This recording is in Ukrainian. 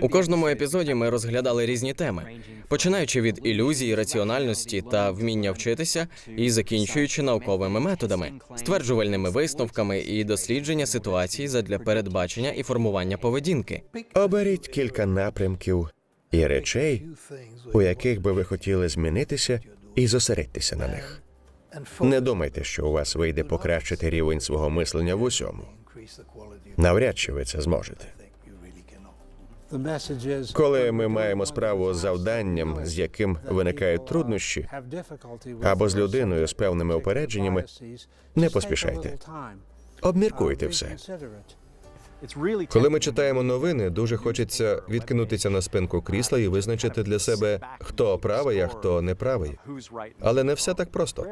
У кожному епізоді ми розглядали різні теми, починаючи від ілюзії, раціональності та вміння вчитися, і закінчуючи науковими методами, стверджувальними висновками і дослідження ситуацій задля передбачення і формування поведінки. Оберіть кілька напрямків і речей, у яких би ви хотіли змінитися, і зосередьтеся на них. Не думайте, що у вас вийде покращити рівень свого мислення в усьому. Навряд чи ви це зможете. Коли ми маємо справу з завданням, з яким виникають труднощі, або з людиною з певними упередженнями, не поспішайте. Обміркуйте все. Коли ми читаємо новини, дуже хочеться відкинутися на спинку крісла і визначити для себе, хто правий, а хто не правий. Але не все так просто.